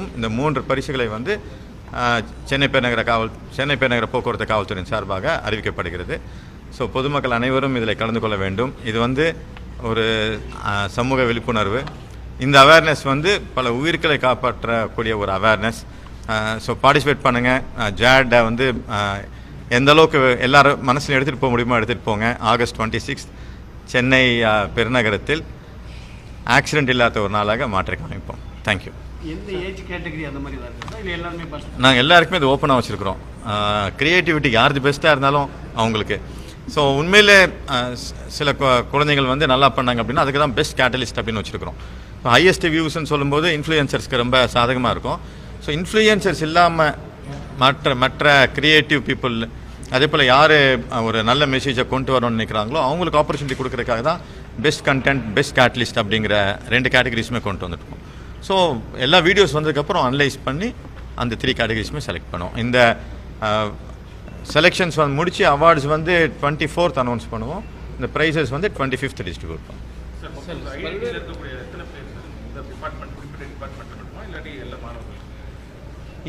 இந்த மூன்று பரிசுகளை வந்து சென்னை பெருநகர காவல் சென்னை பெருநகர போக்குவரத்து காவல்துறையின் சார்பாக அறிவிக்கப்படுகிறது. ஸோ பொதுமக்கள் அனைவரும் இதில் கலந்து கொள்ள வேண்டும். இது வந்து ஒரு சமூக விழிப்புணர்வு. இந்த அவேர்னஸ் வந்து பல உயிர்களை காப்பாற்றக்கூடிய ஒரு அவேர்னஸ் ஸோ பார்ட்டிசிபேட் பண்ணுங்கள் ஜேட்டை வந்து எந்தளவுக்கு எந்த அளவுக்கு எல்லாரும் மனசில் எடுத்துகிட்டு போக முடியுமோ எடுத்துகிட்டு போங்க. ஆகஸ்ட் டுவெண்ட்டி சிக்ஸ் சென்னை பெருநகரத்தில் ஆக்சிடென்ட் இல்லாத ஒரு நாளாக மாற்றி காமிப்போம் தேங்க்யூ எந்த ஏஜ் கேட்டகரி அந்த மாதிரி தான் இருக்குதா இல்லை எல்லாருமே பாஸ் நாங்கள் எல்லாருக்குமே இது ஓப்பனாக வச்சுருக்குறோம். க்ரியேட்டிவிட்டி யாருது பெஸ்ட்டாக இருந்தாலும் அவங்களுக்கு. ஸோ உண்மையிலே சில குழந்தைகள் வந்து நல்லா பண்ணாங்க அப்படின்னா அதுக்கு தான் பெஸ்ட் கேட்டலிஸ்ட் அப்படின்னு வச்சுருக்கிறோம். இப்போ ஹையஸ்ட் வியூஸ்னு சொல்லும்போது இன்ஃப்ளூயன்சர்ஸ்க்கு ரொம்ப சாதகமாக இருக்கும். ஸோ இன்ஃப்ளூயன்சர்ஸ் இல்லாமல் மற்ற மற்ற க்ரியேட்டிவ் பீப்புள் அதே போல் யார் ஒரு நல்ல மெசேஜை கொண்டு வரணும்னு நினைக்கிறாங்களோ அவங்களுக்கு ஆப்பர்ச்சுனிட்டி கொடுக்கறதுக்காக தான் பெஸ்ட் கண்டென்ட் பெஸ்ட் கேட்டலிஸ்ட் அப்படிங்கிற ரெண்டு கேட்டகரிஸுமே கொண்டு வந்துருக்கோம் ஸோ எல்லா வீடியோஸ் வந்ததுக்கப்புறம் அனலைஸ் பண்ணி அந்த த்ரீ கேட்டகரிஸுமே செலக்ட் பண்ணுவோம். இந்த செலெக்ஷன்ஸ் வந்து முடிச்சு அவார்ட்ஸ் வந்து டுவெண்ட்டி ஃபோர்த் அனௌன்ஸ் பண்ணுவோம். இந்த ப்ரைஸஸ் வந்து டுவெண்ட்டி ஃபிஃப்த் டிஸ்ட்ரிபியூட் பண்ணுவோம்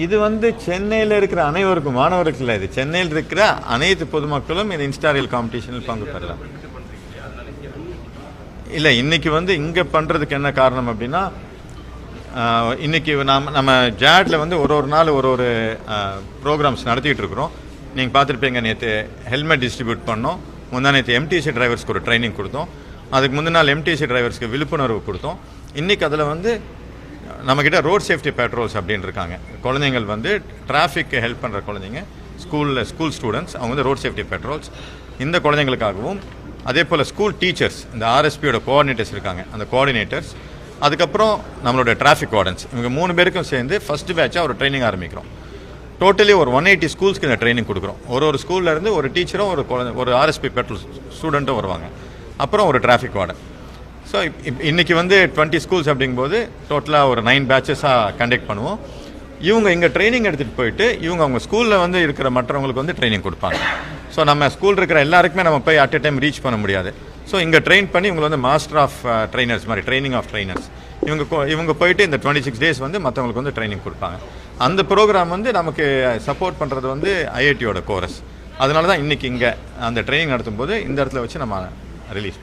இது வந்து சென்னையில் இருக்கிற அனைவருக்கும் மாணவருக்கு இல்லை இது சென்னையில் இருக்கிற அனைத்து பொதுமக்களும் இந்த இன்ஸ்டாரியல் காம்படிஷனில் பங்கு பெறலாம். இல்லை இன்னைக்கு வந்து இங்கே பண்ணுறதுக்கு என்ன காரணம் அப்படின்னா இன்றைக்கி நாம் நம்ம ஜேட்டில் வந்து ஒரு ஒரு நாள் ஒரு ஒரு ப்ரோக்ராம்ஸ் நடத்திக்கிட்டு இருக்கிறோம். நீங்கள் பார்த்துருப்பீங்க நேற்று ஹெல்மெட் டிஸ்ட்ரிபியூட் பண்ணோம். முந்தா நேற்று எம்டிசி டிரைவர்ஸ்க்கு ஒரு ட்ரைனிங் கொடுத்தோம். அதுக்கு முந்தின நாள் எம்டிசி டிரைவர்ஸ்க்கு விழிப்புணர்வு கொடுத்தோம். இன்றைக்கி அதில் வந்து நம்மக்கிட்ட ரோட் சேஃப்டி பேட்ரோல்ஸ் அப்படின்னு இருக்காங்க. குழந்தைங்கள் வந்து டிராஃபிக்கு ஹெல்ப் பண்ணுற குழந்தைங்க ஸ்கூலில் ஸ்கூல் ஸ்டூடெண்ட்ஸ் அவங்க வந்து ரோட் சேஃப்டி பேட்ரோல்ஸ் இந்த குழந்தைங்களுக்காகவும் அதே போல் ஸ்கூல் டீச்சர்ஸ் இந்த ஆர்எஸ்பியோட கோஆர்டினேட்டர்ஸ் இருக்காங்க. அந்த கோஆர்டினேட்டர்ஸ் அதுக்கப்புறம் நம்மளோட டிராஃபிக் வார்டன்ஸ் இவங்க மூணு பேருக்கும் சேர்ந்து ஃபர்ஸ்ட் பேட்சாக ஒரு ட்ரைனிங் ஆரம்பிக்கிறோம். டோட்டலி ஒரு ஒன் எயிட்டி ஸ்கூல்ஸ்க்கு இந்த ட்ரைனிங் கொடுக்குறோம். ஒரு ஒரு ஸ்கூல்லேருந்து ஒரு டீச்சரும் ஒரு குழந்தை ஒரு ஆர்எஸ்பி பெட்ரோல் ஸ்டூடெண்ட்டும் வருவாங்க. அப்புறம் ஒரு டிராஃபிக் வார்டன் ஸோ இன்றைக்கி வந்து டுவெண்ட்டி ஸ்கூல்ஸ் அப்படிங்கும்போது டோட்டலாக ஒரு நைன் பேட்சஸாக கண்டக்ட் பண்ணுவோம். இவங்க இங்கே ட்ரைனிங் எடுத்துகிட்டு போயிட்டு இவங்க அவங்க ஸ்கூலில் வந்து இருக்கிற மற்றவங்களுக்கு வந்து ட்ரைனிங் கொடுப்பாங்க. ஸோ நம்ம ஸ்கூல் இருக்கிற எல்லாருக்குமே நம்ம போய் அட் எ டைம் ரீச் பண்ண முடியாது. ஸோ இங்கே ட்ரெயின் பண்ணி இவங்க வந்து மாஸ்டர் ஆஃப் ட்ரைனர்ஸ் மாதிரி ட்ரைனிங் ஆஃப் ட்ரைனர்ஸ் இவங்க இவங்க போயிட்டு இந்த டுவெண்ட்டி சிக்ஸ் டேஸ் வந்து மற்றவங்களுக்கு வந்து ட்ரைனிங் கொடுப்பாங்க. அந்த ப்ரோக்ராம் வந்து நமக்கு சப்போர்ட் பண்ணுறது வந்து ஐஐடியோட கோரஸ் அதனால தான் இன்னைக்கு இங்கே அந்த ட்ரைனிங் நடத்தும் போது இந்த இடத்துல வச்சு நம்ம ரிலீஸ்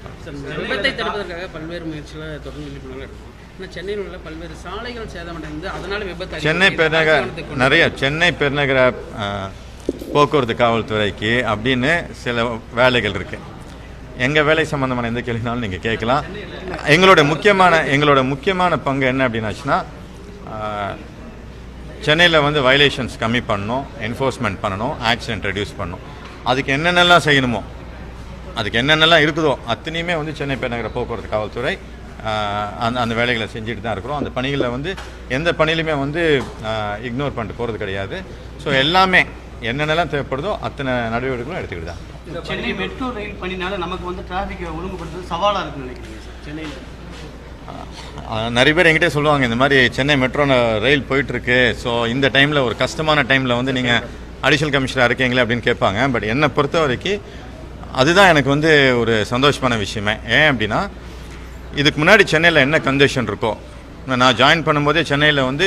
விபத்தை தடுப்பதற்காக பல்வேறு முயற்சிகளை தொடர்ந்து விழிப்புணர்வு எடுக்கணும் ஆனால் சென்னையில் உள்ள பல்வேறு சாலைகள் சேதமடைந்து அதனால விபத்து அதிகரிக்குது. சென்னை பெருநகர நிறைய சென்னை பெருநகர போக்குவரத்து காவல்துறைக்கு அப்படின்னு சில வேலைகள் இருக்கு. எங்கள் வேலை சம்மந்தமான எந்த கேள்வினாலும் நீங்கள் கேட்கலாம். எங்களோட முக்கியமான எங்களோட முக்கியமான பங்கு என்ன அப்படின்னாச்சுன்னா சென்னையில் வந்து வயலேஷன்ஸ் கம்மி பண்ணணும் என்ஃபோர்ஸ்மெண்ட் பண்ணணும் ஆக்சிடென்ட் ரெடியூஸ் பண்ணணும். அதுக்கு என்னென்னலாம் செய்யணுமோ அதுக்கு என்னென்னலாம் இருக்குதோ அத்தனையுமே வந்து சென்னை பெருநகர போக்குவரத்து காவல்துறை அந்த அந்த வேலைகளை செஞ்சுட்டு தான் இருக்கிறோம். அந்த பணிகளில் வந்து எந்த பணியிலுமே வந்து இக்னோர் பண்ணிட்டு போகிறது கிடையாது. ஸோ எல்லாமே என்னென்னலாம் தேவைப்படுதோ அத்தனை நடவடிக்கைகளும் எடுத்துக்கிட்டு தான் சென்னை மெட்ரோ ரயில் பணினால நமக்கு வந்து டிராஃபிக் ஒழுங்குபடுத்துறது சவாலாக இருக்குன்னு நினைக்கிறீங்க சார்? சென்னையில். நிறைய பேர் என்கிட்டே சொல்லுவாங்க இந்த மாதிரி சென்னை மெட்ரோ ரயில் போயிட்டுருக்கு. ஸோ இந்த டைமில் ஒரு கஷ்டமான டைமில் வந்து நீங்கள் அடிஷனல் கமிஷனர் இருக்கீங்களே அப்படின்னு கேட்பாங்க. பட் என்னை பொறுத்த வரைக்கும் அதுதான் எனக்கு வந்து ஒரு சந்தோஷமான விஷயமே. ஏன் அப்படின்னா இதுக்கு முன்னாடி சென்னையில் என்ன கன்ஜெஷன் இருக்கோ நான் ஜாயின் பண்ணும்போதே சென்னையில் வந்து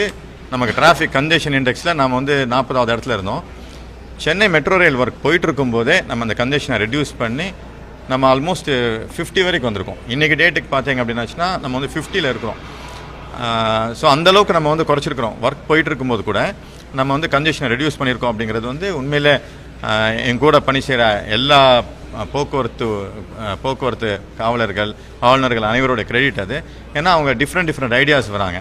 நமக்கு டிராஃபிக் கன்ஜெஷன் இண்டெக்ஸில் நாம் வந்து நாற்பதாவது இடத்துல இருந்தோம். சென்னை மெட்ரோ ரயில் ஒர்க் போயிட்டு இருக்கும்போதே நம்ம அந்த கண்டிஷனை ரெடியூஸ் பண்ணி நம்ம ஆல்மோஸ்ட் 50 வரைக்கும் வந்திருக்கோம். இன்றைக்கி டேட்டுக்கு பார்த்தீங்க அப்படின்னாச்சுன்னா நம்ம வந்து ஃபிஃப்டியில் இருக்கிறோம். ஸோ அந்தளவுக்கு நம்ம வந்து குறைச்சிருக்கிறோம். ஒர்க் போயிட்டு இருக்கும்போது கூட நம்ம வந்து கன்ஜெஷனை ரெடியூஸ் பண்ணியிருக்கோம் அப்படிங்கிறது வந்து உண்மையில் என் கூட பணி செய்கிற எல்லா போக்குவரத்து போக்குவரத்து காவலர்கள் ஆளுநர்கள் அனைவரோட கிரெடிட் அது. ஏன்னா அவங்க டிஃப்ரெண்ட் டிஃப்ரெண்ட் ஐடியாஸ் வராங்க.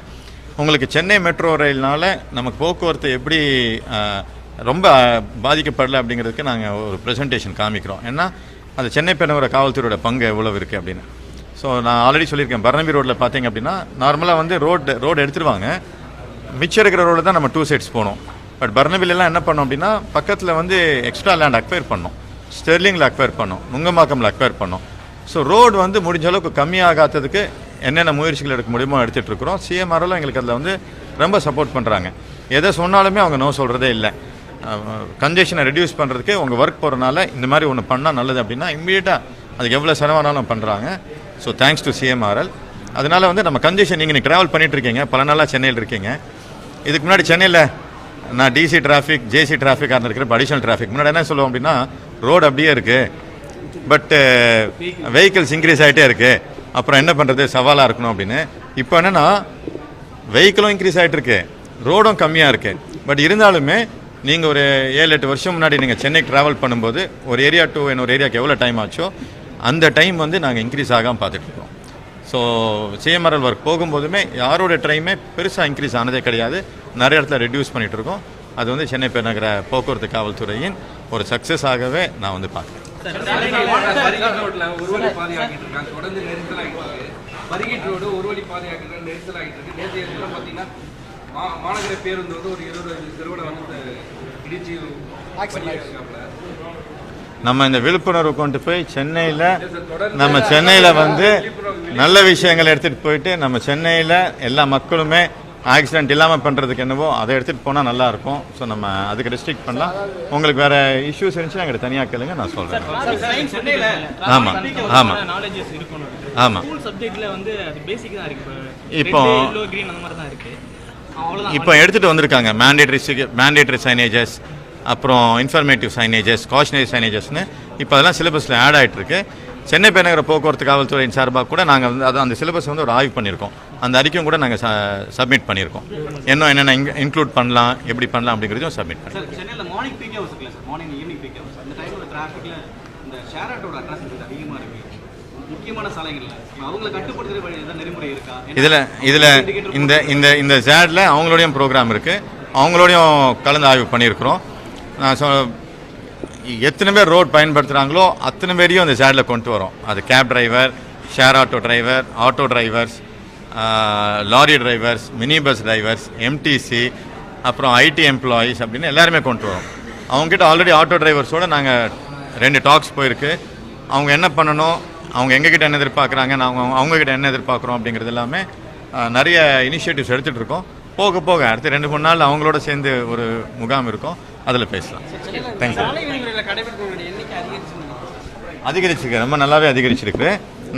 உங்களுக்கு சென்னை மெட்ரோ ரயில்னால நமக்கு போக்குவரத்து எப்படி ரொம்ப பாதிக்கப்படலை அப்படிங்கிறதுக்கு நாங்கள் ஒரு ப்ரெசன்டேஷன் காமிக்கிறோம். ஏன்னா அந்த சென்னை பெருநகர காவல்துறையோட பங்கு எவ்வளவு இருக்குது அப்படின்னு. ஸோ நான் ஆல்ரெடி சொல்லியிருக்கேன் பர்னபி ரோட்டில் பார்த்தீங்க அப்படின்னா நார்மலாக வந்து ரோடு ரோடு எடுத்துருவாங்க. மிச்சம் இருக்கிற ரோடு தான் நம்ம டூ சைட்ஸ் போகணும். பட் பர்னபிலெல்லாம் என்ன பண்ணோம் அப்படின்னா பக்கத்தில் வந்து எக்ஸ்ட்ரா லேண்ட் அக்வயர் பண்ணோம். ஸ்டெர்லிங்கில் அக்வயர் பண்ணோம். நுங்கம்பாக்கமில் அக்வயர் பண்ணோம். ஸோ ரோடு வந்து முடிஞ்ச அளவுக்கு கம்மியாகாததுக்கு என்னென்ன முயற்சிகள் எடுக்க முடியுமோ எடுத்துகிட்டு இருக்கிறோம். சிஎம்ஆரெல்லாம் எங்களுக்கு அதில் வந்து ரொம்ப சப்போர்ட் பண்ணுறாங்க எதை சொன்னாலுமே அவங்க நோ சொல்கிறதே இல்லை. கன்ஜெஷனை ரெடியூஸ் பண்ணுறதுக்கு உங்கள் ஒர்க் போகிறனால இந்த மாதிரி ஒன்று பண்ணால் நல்லது அப்படின்னா இம்மீடியட்டாக அதுக்கு எவ்வளோ செலவானாலும் பண்ணுறாங்க ஸோ தேங்க்ஸ் டு சிஎம்ஆர்எல் அதனால் வந்து நம்ம கன்ஜெஷன் நீங்கள் ட்ராவல் பண்ணிகிட்ருக்கீங்க பல நாளாக சென்னையில் இருக்கீங்க. இதுக்கு முன்னாடி சென்னையில் நான் டிசி டிராஃபிக் ஜேசி டிராஃபிக்காக இருந்திருக்கிறப்ப அடிஷனல் டிராஃபிக் முன்னாடி என்ன சொல்லுவோம் அப்படின்னா ரோடு அப்படியே இருக்குது பட்டு வெஹிக்கிள்ஸ் uh, இன்க்ரீஸ் ஆகிட்டே இருக்குது அப்புறம் என்ன பண்ணுறது சவாலாக இருக்கணும் அப்படின்னு. இப்போ என்னென்னா வெஹிக்கிளும் இன்க்ரீஸ் ஆகிட்டு இருக்கு. ரோடும் கம்மியாக இருக்குது பட் இருந்தாலுமே நீங்கள் ஒரு ஏழு எட்டு வருஷம் முன்னாடி நீங்கள் சென்னைக்கு ட்ராவல் பண்ணும்போது ஒரு ஏரியா டு இன்னொரு ஏரியாவுக்கு எவ்வளோ டைம் ஆச்சோ அந்த டைம் வந்து நாங்கள் இன்க்ரீஸ் ஆகாமல் பார்த்துட்ருக்கோம் ஸோ சிஎம்ஆர்எல் ஒர்க் போகும்போதுமே யாரோட ட்ரைமே பெருசாக இன்க்ரீஸ் ஆனதே கிடையாது நிறைய இடத்துல ரெடியூஸ் பண்ணிகிட்ருக்கோம் அது வந்து சென்னை பெருநகர போக்குவரத்து காவல்துறையின் ஒரு சக்ஸஸ் ஆகவே நான் வந்து பார்க்குறேன் தொடர்ந்து நெரிசல் ஆகிட்டு இருக்கு ஒரு வழி நெரிசல் ஆகிட்டு இருக்கு நேற்று பார்த்தீங்கன்னா மாநகர பேருந்து வந்து ஒரு இருபது தெருவில் வந்து இடிச்சு. நம்ம இந்த விழிப்புணர்வு கொண்டு போய் சென்னையில் நம்ம சென்னையில் வந்து நல்ல விஷயங்களை எடுத்துகிட்டு போயிட்டு நம்ம சென்னையில் எல்லா மக்களுமே ஆக்சிடென்ட் இல்லாமல் பண்ணுறதுக்கு என்னவோ அதை எடுத்துகிட்டு போனால் நல்லாயிருக்கும் ஸோ நம்ம அதுக்கு ரெஸ்ட்ரிக்ட் பண்ணலாம். உங்களுக்கு வேறு இஷ்யூஸ் இருந்துச்சுன்னா எங்கிட்ட தனியாக கேளுங்க நான் சொல்கிறேன் ஆமாம் ஆமாம் ஆமாம் ஸ்கூல் சப்ஜெக்ட்ல வந்து அது பேசிக் தான் இருக்கு. இப்போ- இப்போ எடுத்துகிட்டு வந்திருக்காங்க. மேண்டேட்ரி மேண்டேட்ரி சைனேஜஸ் அப்புறம் இன்ஃபர்மேட்டிவ் சைனேஜஸ் காஷனரி சைனேஜஸ்னு இப்போ அதெல்லாம் சிலபஸில் ஆட் ஆயிட்டு இருக்கு சென்னை பெருநகர போக்குவரத்து காவல்துறையின் சார்பாக கூட நாங்கள் வந்து அது அந்த சிலபஸ் வந்து ஒரு ஆய்வு பண்ணியிருக்கோம். அந்த அறிக்கையும் கூட நாங்கள் சப்மிட் பண்ணியிருக்கோம். இன்னும் என்னென்ன இன்க்ளூட் பண்ணலாம் எப்படி பண்ணலாம் அப்படிங்கிறதையும் சப்மிட் பண்ணி இதில் இதில் இந்த இந்த இந்த ஜேடில் அவங்களோடையும் ப்ரோக்ராம் இருக்குது அவங்களோடையும் கலந்து ஆய்வு பண்ணியிருக்கிறோம். நான் சொ எத்தனை பேர் ரோட் பயன்படுத்துகிறாங்களோ அத்தனை பேரையும் அந்த ஜேடில் கொண்டு வரோம். அது cab driver share auto driver auto drivers lorry drivers mini bus drivers MTC அப்புறம் ஐடி எம்ப்ளாயீஸ் அப்படின்னு எல்லாருமே கொண்டு வரோம். அவங்ககிட்ட ஆல்ரெடி ஆட்டோ டிரைவர்ஸோட நாங்கள் ரெண்டு டாக்ஸ் போயிருக்கு. அவங்க என்ன பண்ணணும்? அவங்க எங்ககிட்ட என்ன எதிர்பார்க்குறாங்க நாங்கள் அவங்கக்கிட்ட என்ன எதிர்பார்க்குறோம் அப்படிங்கிறது எல்லாமே நிறைய இனிஷியேட்டிவ்ஸ் எடுத்துகிட்டு இருக்கோம். போக போக அடுத்த ரெண்டு மூணு நாள் அவங்களோட சேர்ந்து ஒரு முகாம் இருக்கும். அதில் பேசலாம். தேங்க்யூ அதிகரிச்சிருக்கு. ரொம்ப நல்லாவே அதிகரிச்சிருக்கு.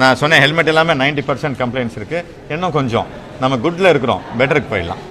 நான் சொன்ன ஹெல்மெட் எல்லாமே 90% பர்சன்ட் கம்ப்ளைண்ட்ஸ் இருக்குது இன்னும் கொஞ்சம். நம்ம குட்டில் இருக்கிறோம். பெட்டருக்கு போயிடலாம்.